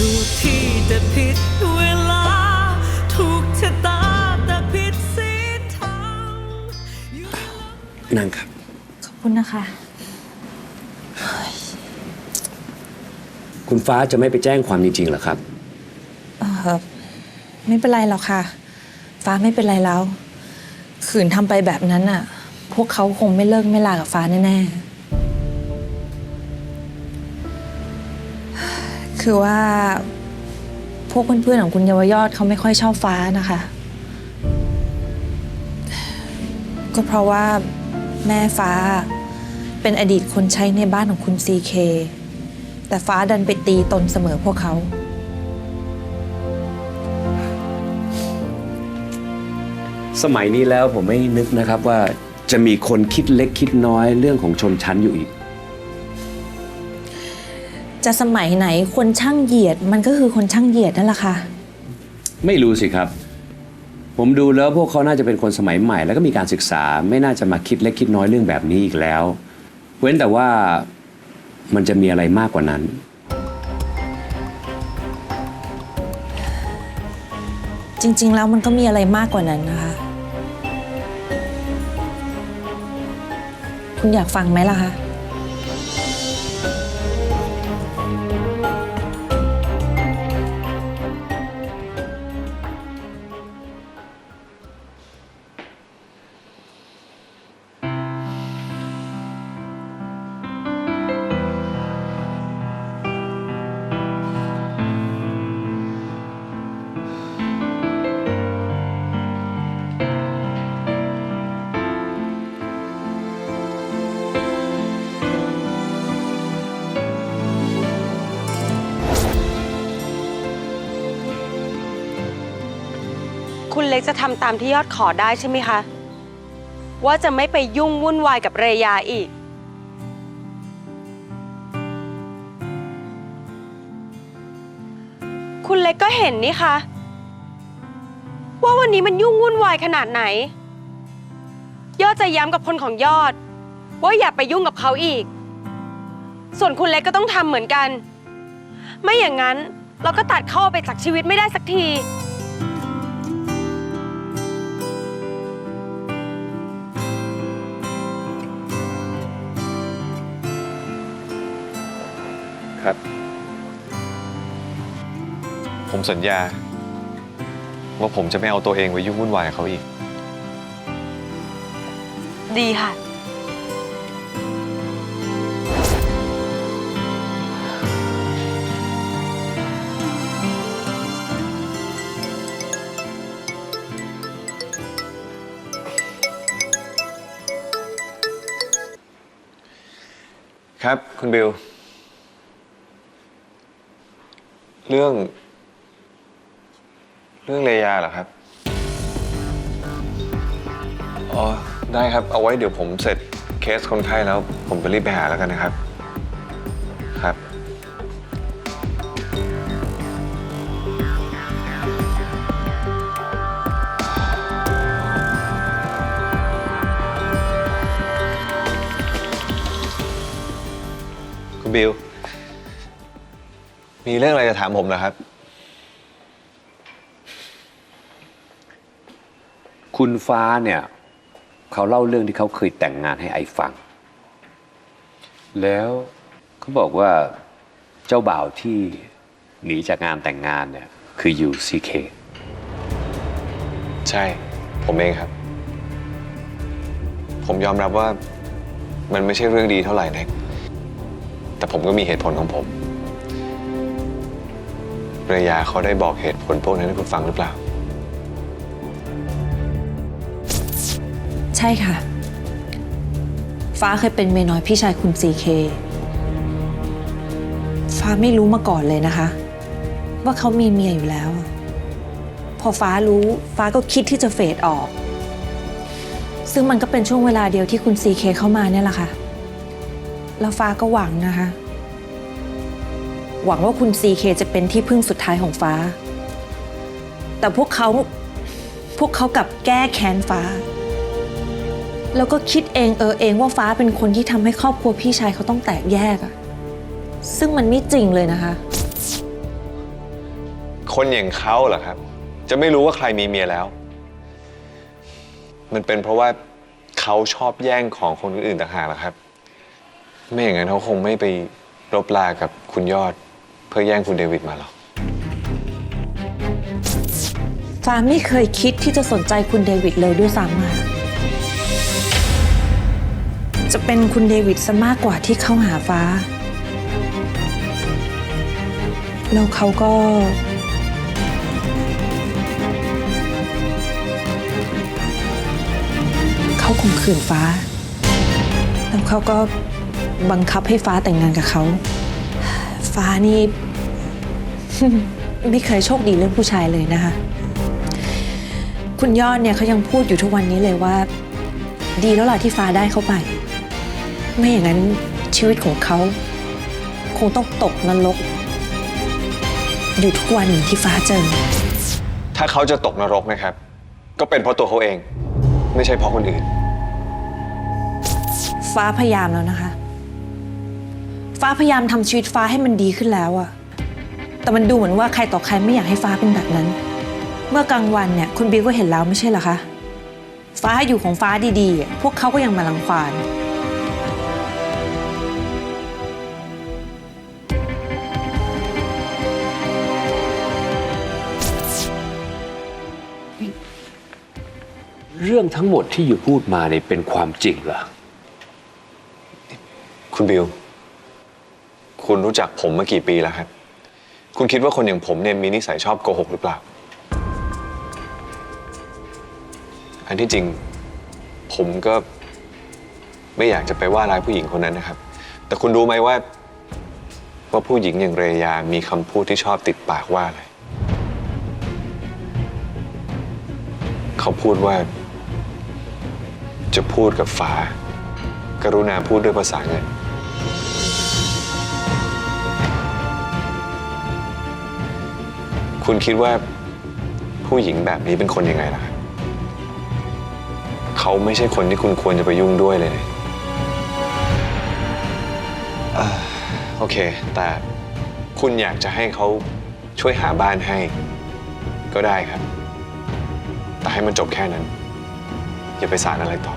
ถูกที่แต่ผิดเวลา ถูกชะตาแต่ผิดสีทางนั่งครับ ขอบคุณนะคะคุณฟ้าจะไม่ไปแจ้งความจริงๆเหรอครับ เออไม่เป็นไรหรอกค่ะ ฟ้าไม่เป็นไรแล้ว ขืนทำไปแบบนั้นอะ พวกเขาคงไม่เลิกไม่ลากับฟ้าแน่ๆ คือว่า พวกเพื่อนๆของคุณเยาวยอดเขาไม่ค่อยชอบฟ้านะคะ ก็เพราะว่าแม่ฟ้าเป็นอดีตคนใช้ในบ้านของคุณซีเคแต่ฟ้าดันไปตีตนเสมอพวกเขา สมัยนี้แล้วผมไม่นึกนะครับว่าจะมีคนคิดเล็กคิดน้อยเรื่องของชนชั้นอยู่อีก จะสมัยไหนคนช่างเหยียด มันก็คือคนช่างเหยียดนั่นแหละค่ะ ไม่รู้สิครับ ผมดูแล้วพวกเขาน่าจะเป็นคนสมัยใหม่ แล้วก็มีการศึกษาไม่น่าจะมาคิดเล็กคิดน้อยเรื่องแบบนี้อีกแล้ว เว้นแต่ว่ามันจะมีอะไรมากกว่านั้น จริง ๆ แล้วมันก็มีอะไรมากกว่านั้นนะคะ คุณอยากฟังไหมล่ะคะ ล็กจะทำตามที่ยอดขอได้ใช่ไหมคะ ว่าจะไม่ไปยุ่งวุ่นวายกับเรยาอีก คุณเล็กก็เห็นนี่คะว่าวันนี้มันยุ่งวุ่นวายขนาดไหน ยอดจะย้ำกับคนของยอด ว่าอย่าไปยุ่งกับเขาอีก ส่วนคุณเล็กก็ต้องทำเหมือนกัน ไม่อย่างนั้นเราก็ตัดเข้าไปจากชีวิตไม่ได้สักที ครับ ผมสัญญา ว่าผมจะไม่เอาตัวเองไปยุ่งวุ่นวายกับเขาอีก ดีค่ะ ครับ คุณบิล เรื่อง เรื่องเลยาเหรอครับ อ๋อ ได้ครับ เอาไว้เดี๋ยวผมเสร็จเคสคนไข้แล้ว ผมจะรีบไปหาแล้วกันนะครับ ครับ คุณบิล มีเรื่องอะไรจะถามผมนะครับ คุณฟ้าเนี่ย เขาเล่าเรื่องที่เขาเคยแต่งงานให้ไอฟัง แล้วเขาบอกว่าเจ้าบ่าวที่หนีจากงานแต่งงานเนี่ย คือยูซีเคใช่ ผมเองครับ ผมยอมรับว่ามันไม่ใช่เรื่องดีเท่าไหร่นะแต่ผมก็มีเหตุผลของผม เรยาเขาได้บอกเหตุผลพวกนั้นให้คุณฟังหรือเปล่า ใช่ค่ะ ฟ้าเคยเป็นเมียน้อยพี่ชายคุณซีเคฟ้าไม่รู้มาก่อนเลยนะคะ ว่าเขามีเมียอยู่แล้ว พอฟ้ารู้ฟ้าก็คิดที่จะเฟดออก ซึ่งมันก็เป็นช่วงเวลาเดียวที่คุณซีเคเข้ามาเนี่ยแหละค่ะ แล้วฟ้าก็หวังนะคะ หวังว่าคุณซีเคจะเป็นที่พึ่งสุดท้ายของฟ้า แต่พวกเขาพวกเขากลับแก้แค้นฟ้า แล้วก็คิดเองเออเองว่าฟ้าเป็นคนที่ทำให้ครอบครัวพี่ชายเขาต้องแตกแยกอะซึ่งมันไม่จริงเลยนะคะ คนอย่างเขาเหรอครับ จะไม่รู้ว่าใครมีเมียแล้ว มันเป็นเพราะว่าเขาชอบแย่งของคนอื่นต่างหากแหละครับ ไม่อย่างนั้นเขาคงไม่ไปรบลากับคุณยอด เพื่อแย่งคุณเดวิดมาหรอกฟ้าไม่เคยคิดที่จะสนใจคุณเดวิดเลยด้วยซ้ำอะจะเป็นคุณเดวิดซะมากกว่าที่เข้าหาฟ้า แล้วเขาก็ เขาข่มขืนฟ้า แล้วเขาก็บังคับให้ฟ้าแต่งงานกับเขา ฟ้านี่ ไม่เคยโชคดีเรื่องผู้ชายเลยนะคะ คุณยอดเนี่ยเขายังพูดอยู่ทุกวันนี้เลยว่า ดีแล้วล่ะที่ฟ้าได้เข้าไป ไม่อย่างนั้นชีวิตของเขา คงต้องตกนรก อยู่ทุกวันอย่างที่ฟ้าเจอ ถ้าเขาจะตกนรกนะครับ ก็เป็นเพราะตัวเขาเอง ไม่ใช่เพราะคนอื่น ฟ้าพยายามแล้วนะคะ ฟ้าพยายามทำชีวิตฟ้าให้มันดีขึ้นแล้วอะแต่มันดูเหมือนว่าใครต่อใครไม่อยากให้ฟ้าเป็นแบบนั้น เมื่อกลางวันเนี่ยคุณบิวก็เห็นแล้วไม่ใช่เหรอคะ ฟ้าอยู่ของฟ้าดีๆ พวกเขาก็ยังมาลังควานเรื่องทั้งหมดที่อยู่พูดมาเนี่ยเป็นความจริงเหรอ คุณบิว คุณรู้จักผมมากี่ปีแล้วครับ คุณคิดว่าคนอย่างผมเนี่ยมีนิสัยชอบโกหกหรือเปล่า อันที่จริงผมก็ไม่อยากจะไปว่าร้ายผู้หญิงคนนั้นนะครับ แต่คุณรู้ไหมว่า ว่าผู้หญิงอย่างเรยา มีคำพูดที่ชอบติดปากว่าอะไร เขาพูดว่า จะพูดกับฟ้ากรุณาพูดด้วยภาษาเงิน คุณคิดว่าผู้หญิงแบบนี้เป็นคนยังไงล่ะครับเขาไม่ใช่คนที่คุณควรจะไปยุ่งด้วยเลยเอ่อโอเค แต่คุณอยากจะให้เขาช่วยหาบ้านให้ ก็ได้ครับ แต่ให้มันจบแค่นั้น อย่าไปสารอะไรต่อ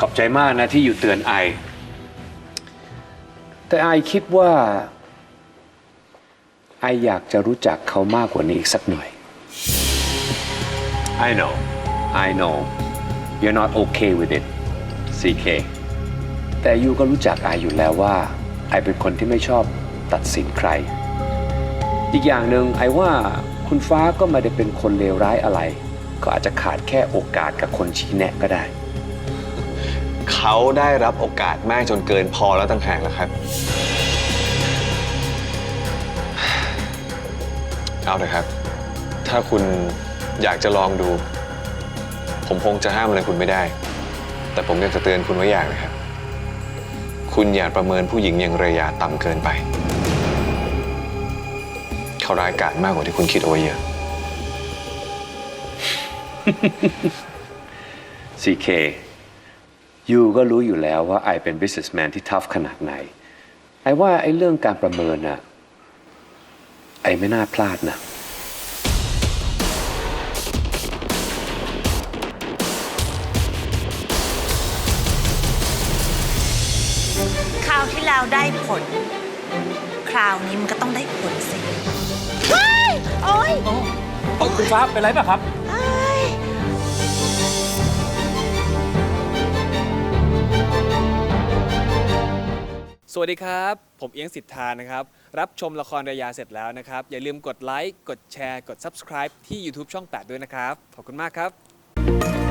ขอบใจมากนะที่อยู่เตือนไอ แต่ไอคิดว่า ไออยากจะรู้จักเขามากกว่านี้อีกสักหน่อย I know I know you're not okay with it CK แต่ยูก็รู้จักไออยู่แล้วว่า ไอเป็นคนที่ไม่ชอบตัดสินใคร อีกอย่างหนึ่งไอว่าคุณฟ้าก็ไม่ได้เป็นคนเลวร้ายอะไร ก็อาจจะขาดแค่โอกาสกับคนชี้แนะก็ได้ เขาได้รับโอกาสมากจนเกินพอแล้วต่างหากแล้วครับ เอาเลยครับ ถ้าคุณอยากจะลองดู ผมคงจะห้ามอะไรคุณไม่ได้ แต่ผมอยากจะเตือนคุณไว้อย่างนะครับ คุณอย่าประเมินผู้หญิงอย่างเรยาต่ำเกินไป เขาร้ายกาจมากกว่าที่คุณคิดเอาไว้เยอะ CK ยูก็รู้อยู่แล้วว่าไอเป็น businessman ที่ tough ขนาดไหน ไอว่าไอเรื่องการประเมินอะ ไอไม่น่าพลาดนะคราวที่แล้วได้ผล คราวนี้มันก็ต้องได้ผลสิโอ้ยคุณฟ้าเป็นไรป่ะครับสวัสดีครับ ผมเอียงสิทธานะครับ รับชมละครระยาเสร็จแล้วนะครับ อย่าลืมกดไลค์กดแชร์กด Subscribe ที่ YouTube ช่อง 8 ด้วยนะครับ ขอบคุณมากครับ